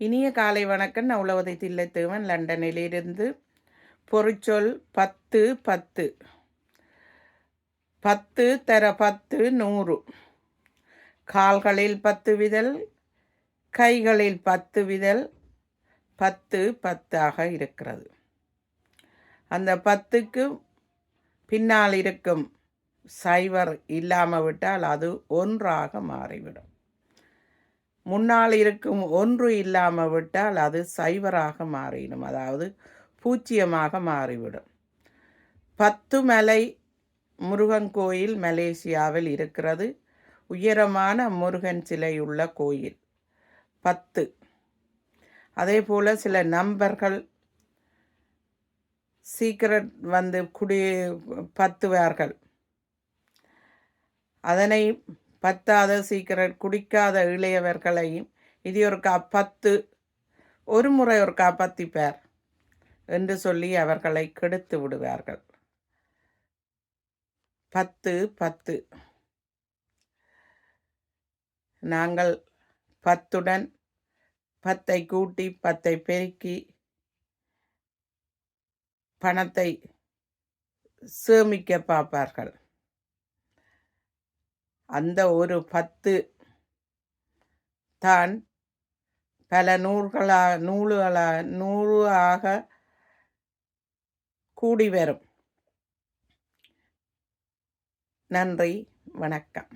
இனிய காலை வணக்கம். நான் உலகத்தை தில்லைத்தேவன். லண்டனிலிருந்து பொறிச்சொல் பத்து பத்து. பத்து தர பத்து நூறு. கால்களில் பத்து விதல் கைகளில் பத்து விதல் பத்து பத்தாக இருக்கிறது. அந்த பத்துக்கு பின்னால் இருக்கும் சைவர் இல்லாமல் விட்டால் அது ஒன்றாக மாறிவிடும். முன்னால் இருக்கும் ஒன்று இல்லாமல் விட்டால் அது சைவராக மாறிடும். அதாவது பூச்சியமாக மாறிவிடும். பத்து மலை முருகன் கோயில் மலேசியாவில் இருக்கிறது. உயரமான முருகன் சிலை உள்ள கோயில். பத்து. அதே போல் சில நம்பர்கள் சீக்கிரட் வந்து குடி பத்துவார்கள். அதனை பத்தாத சீக்கிரம் குடிக்காத இளையவர்களையும் இது ஒரு கா பத்து ஒரு முறை ஒரு காப்பாத்திப்பார் என்று சொல்லி அவர்களை கெடுத்து விடுவார்கள். பத்து பத்து. நாங்கள் பத்துடன் பத்தை கூட்டி பத்தை பெருக்கி பணத்தை சேமிக்க பார்ப்பார்கள். அந்த ஒரு பத்து தான் பல நூல்களா நூறு ஆக கூடி வரும். நன்றி வணக்கம்.